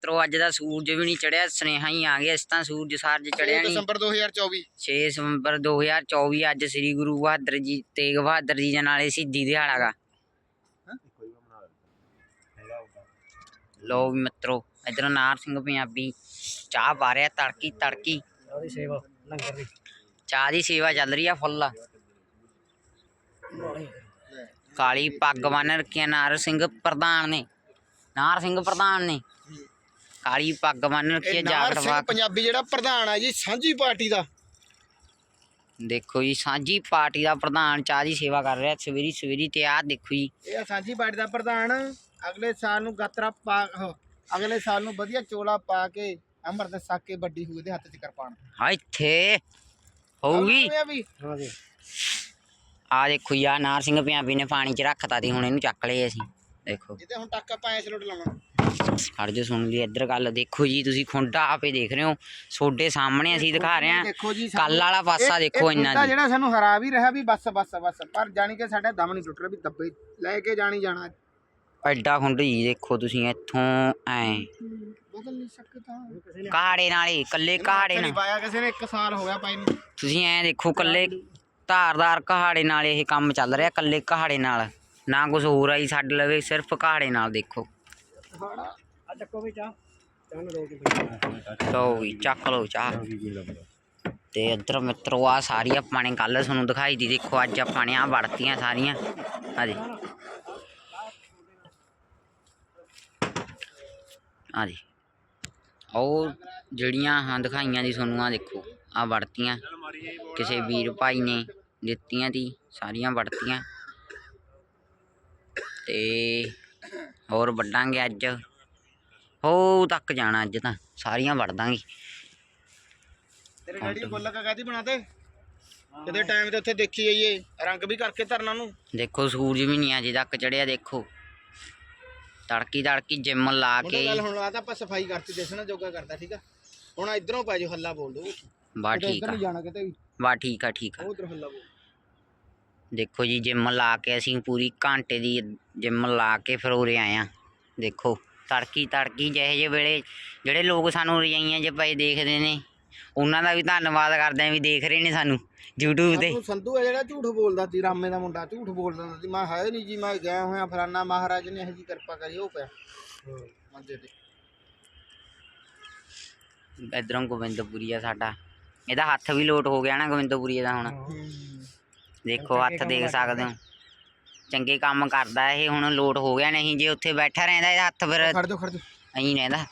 ਮਿੱਤਰੋ ਅੱਜ ਦਾ ਸੂਰਜ ਵੀ ਨਹੀਂ ਚੜਿਆ ਸੁਨੇਹਾ ਹੀ ਆ ਗਿਆ ਇਸ ਤਾਂ ਸੂਰਜ ਸਾਰਜ ਚੜਿਆ ਨਹੀਂ। ਦਸੰਬਰ 2024 6 ਦਸੰਬਰ 2024 ਅੱਜ ਸ੍ਰੀ ਗੁਰੂ ਬਹਾਦਰ ਜੀ ਤੇਗ ਬਹਾਦਰ ਜੀ ਦੇ ਨਾਲੇ ਸ਼ਹੀਦੀ ਦਿਹਾੜਾ ਗਾ। ਲੋ ਮਿੱਤਰੋ ਇਧਰ ਨਾਰ ਸਿੰਘ ਪੰਜਾਬੀ ਚਾਹ ਪਾ ਰਿਹਾ ਤੜਕੀ ਤੜਕੀ। ਉਹਦੀ ਸੇਵਾ ਲੰਗਰ ਦੀ। ਚਾਹ ਦੀ ਸੇਵਾ ਚੱਲ ਰਹੀ ਆ ਫੁੱਲ। ਕਾਲੀ ਪੱਗ ਬੰਨ ਰੱਖੀ ਆ ਨਾਰ ਸਿੰਘ ਪ੍ਰਧਾਨ ਨੇ। ਨਾਰ ਸਿੰਘ ਪ੍ਰਧਾਨ ਨੇ। ਕਾਲੀ ਪੱਗ ਬੰਨ ਰੱਖੀ ਆ ਇਹ ਨਾਰ ਜਾਕਟ ਸਿੰਘ ਪਾ ਪੰਜਾਬੀ ਜਿਹੜਾ ਪ੍ਰਧਾਨ ਆ ਜੀ ਸਾਂਝੀ ਪਾਰਟੀ ਦਾ। ਦੇਖੋ ਜੀ ਸਾਂਝੀ ਪਾਰਟੀ ਦਾ ਪ੍ਰਧਾਨ ਚਾਹ ਦੀ ਸੇਵਾ ਕਰ ਰਿਹਾ ਸਵੇਰੀ ਸਵੇਰੀ ਤੇ ਆਹ ਦੇਖੋ ਜੀ। ਇਹ ਆ ਸਾਂਝੀ ਪਾਰਟੀ ਦਾ ਪ੍ਰਧਾਨ। ਅਗਲੇ ਸਾਲ ਨੂੰ ਗਾਤਰਾ ਪਾ ਉਹ, ਅਗਲੇ ਸਾਲ ਨੂੰ ਵਧੀਆ ਚੋਲਾ ਪਾ ਕੇ ਅੰਮ੍ਰਿਤ ਛਕ ਕੇ ਵੱਡੀ ਹੋਊ ਦੇ ਹੱਥ 'ਚ ਕਿਰਪਾਨ ਹਾਂ ਇੱਥੇ ਹੋਊਗੀ। ਇਹ ਵੀ। ਹਾਂ ਜੀ ਆ ਦੇਖੋ ਯਾ ਨਾਰ ਸਿੰਘ ਪੰਜਾਬੀ ਨੇ ਪਾਣੀ 'ਚ ਰੱਖਤਾ ਤੀ ਹੁਣ ਇਹਨੂੰ ਚੱਕ ਲਏ ਅਸੀਂ। ਦੇਖੋ। ਜਿਹਦੇ ਹੁਣ ਟੱਕ ਆਪਾਂ ਐਸ ਲੋਟ ਲਾਵਾਂ ਖੜ ਜੋ ਸੁਣ ਲਈ ਇੱਧਰ ਗੱਲ। ਦੇਖੋ ਜੀ ਤੁਸੀਂ ਖੁੰਡਾ ਆਪੇ ਦੇਖ ਰਹੇ ਹੋ। ਤੁਹਾਡੇ ਸਾਹਮਣੇ ਅਸੀਂ ਦਿਖਾ ਰਹੇ ਹਾਂ। ਦੇਖੋ ਜੀ ਕੱਲ ਵਾਲਾ ਪਾਸਾ ਦੇਖੋ ਇੰਨਾ ਦੀ ਜਿਹੜਾ ਸਾਨੂੰ ਹਰਾ ਵੀ ਰਿਹਾ ਵੀ ਬਸ ਬਸ ਬਸ। ਪਰ ਜਾਣੀ ਕਿ ਸਾਡਾ ਦਮ ਨਹੀਂ ਟੁੱਟ ਰਿਹਾ ਵੀ ਦੱਬੇ। ਲੈ ਕੇ ਜਾਣੀ ਜਾਣਾ। ਐਡਾ ਖੁੰਡ ਜੀ ਦੇਖੋ ਤੁਸੀਂ ਇੱਥੋਂ ਐ। ਬਦਲ ਨਹੀਂ ਸਕਦਾ। ਕਹਾੜੇ ਨਾਲੇ ਕੱਲੇ ਕਹਾੜੇ ਨਹੀਂ ਨਾਲ। ਪਾਇਆ ਕਿਸੇ ਨੇ 1 ਸਾਲ ਹੋ ਗਿਆ ਪਾਈ ਨੂੰ। ਤੁਸੀਂ ਐ ਦੇਖੋ ਕੱਲੇ ਧਾਰਦਾਰ ਕਹਾੜੇ ਨਾਲ ਇਹ ਕੰਮ ਚੱਲ ਰਿਹਾ ਕੱਲੇ ਕਹਾੜੇ ਨਾਲ। ਨਾ ਕੁਝ ਹੋਰ ਆਈ ਛੱਡ ਲਵੇ ਸਿਰਫ ਕਹਾੜੇ ਨਾਲ ਦੇਖੋ ਆ ਚੱਕੋ ਵੀ ਚਾਹ ਚਾਹ ਨੂੰ ਰੋਕ ਕੇ ਲਓ ਵੀ ਚੱਕ ਲਓ ਚਾਹ ਤੇ ਇੱਧਰ ਮਿੱਤਰੋ ਆ ਸਾਰੀ ਆਪਾਂ ਨੇ ਕੱਲ ਤੁਹਾਨੂੰ ਦਿਖਾਈ ਦੀ ਦੇਖੋ ਅੱਜ ਆਪਾਂ ਨੇ ਆ ਵੜਤੀਆਂ ਸਾਰੀਆਂ ਆ ਜੀ ਆ ਜੀ ਉਹ ਜਿਹੜੀਆਂ ਹਾਂ ਦਿਖਾਈਆਂ ਦੀ ਤੁਹਾਨੂੰ ਆ ਦੇਖੋ ਆ ਵੜਤੀਆਂ ਕਿਸੇ ਵੀਰ ਭਾਈ ਨੇ ਦਿੱਤੀਆਂ ਦੀ ਸਾਰੀਆਂ ਵੜਤੀਆਂ ਤੇ ਹੋਰ ਵੱਡਾਂਗੇ ਅੱਜ। ਹੋ ਤੱਕ ਜਾਣਾ ਅੱਜ ਤਾਂ ਸਾਰੀਆਂ ਵੜ ਦਾਂਗੇ। ਤੇਰੇ ਡੈਡੀ ਬੋਲਾ ਕਾ ਕਾਦੀ ਬਣਾਤੇ ਕਦੇ ਟਾਈਮ ਤੇ ਉੱਥੇ ਦੇਖੀ ਜਾਈਏ ਰੰਗ ਵੀ ਕਰਕੇ ਧਰਨਾ ਨੂੰ ਦੇਖੋ ਸੂਰਜ ਵੀ ਨਹੀਂ ਅਜੇ ਤੱਕ ਚੜਿਆ ਦੇਖੋ। ਤੜਕੀ ਤੜਕੀ ਜਿੰਮ ਲਾ ਕੇ। ਗੱਲ ਹੁਣ ਲਾ ਤਾਂ ਆਪਾਂ ਸਫ਼ਾਈ ਕਰਤੀ ਦੇਖਣਾ ਜੋਗਾ ਕਰਦਾ ਠੀਕ ਆ? ਹੁਣ ਇਧਰੋਂ ਪੈ ਜਾਓ ਹੱਲਾ ਬੋਲ ਦੋ ਬਾ ਠੀਕ ਆ। ਜਾਣਾ ਕਿਤੇ ਵੀ। ਬਾ ਠੀਕ ਆ ਠੀਕ ਆ। ਉਧਰ ਹੱਲਾ ਬੋਲ ਦੇਖੋ ਜੀ ਜਿੰਮ ਲਾ ਕੇ ਅਸੀਂ ਪੂਰੀ ਘੰਟੇ ਦੀ ਜਿੰਮ ਲਾ ਕੇ ਫਿਰ ਉਰੇ ਆਏ ਆ ਦੇਖੋ ਤੜਕੀ ਤੜਕੀ ਜਿਹੇ ਜਿਹੇ ਵੇਲੇ ਜਿਹੜੇ ਲੋਕ ਸਾਨੂੰ ਰਜਾਈਆਂ 'ਚ ਪਏ ਦੇਖਦੇ ਨੇ ਉਹਨਾਂ ਦਾ ਵੀ ਧੰਨਵਾਦ ਕਰਦੇ ਆ ਵੀ ਦੇਖ ਰਹੇ ਨੇ ਸਾਨੂੰ YouTube ਤੇ। ਸੰਧੂ ਸੰਧੂ ਹੈ ਜਿਹੜਾ ਝੂਠ ਬੋਲਦਾ ਸੀ ਰਾਮੇ ਦਾ ਮੁੰਡਾ ਝੂਠ ਬੋਲਦਾ ਸੀ। ਮੈਂ ਹੈ ਨਹੀਂ ਜੀ ਮੈਂ ਗਿਆ ਹੋਇਆ ਫਲਾਨਾ ਮਹਾਰਾਜ ਨੇ ਇਹ ਜੀ ਕਿਰਪਾ ਕਰੀ ਉਹ ਪਿਆ। ਮੰਜੇ ਤੇ। ਇਧਰੋਂ ਗੋਬਿੰਦਪੁਰੀ ਆ ਸਾਡਾ। ਇਹਦਾ ਹੱਥ ਵੀ ਲੋਟ ਹੋ ਗਿਆ ਨਾ ਗੋਬਿੰਦਪੁਰੀ ਦਾ ਹੁਣ। ਦੇਖੋ ਹੱਥ ਦੇਖ ਸਕਦੇ ਹੋ। ਚੰਗੇ ਕੰਮ ਕਰਦਾ ਇਹ ਹੁਣ ਲੋਟ ਹੋ ਗਿਆ ਨਹੀਂ ਜੇ ਉੱਥੇ ਬੈਠਾ ਰਹਿੰਦਾ ਇਹਦਾ ਹੱਥ ਫਿਰ ਖੜ ਜਾ ਖੜ ਜਾ ਐਂ ਰਹਿੰਦਾ।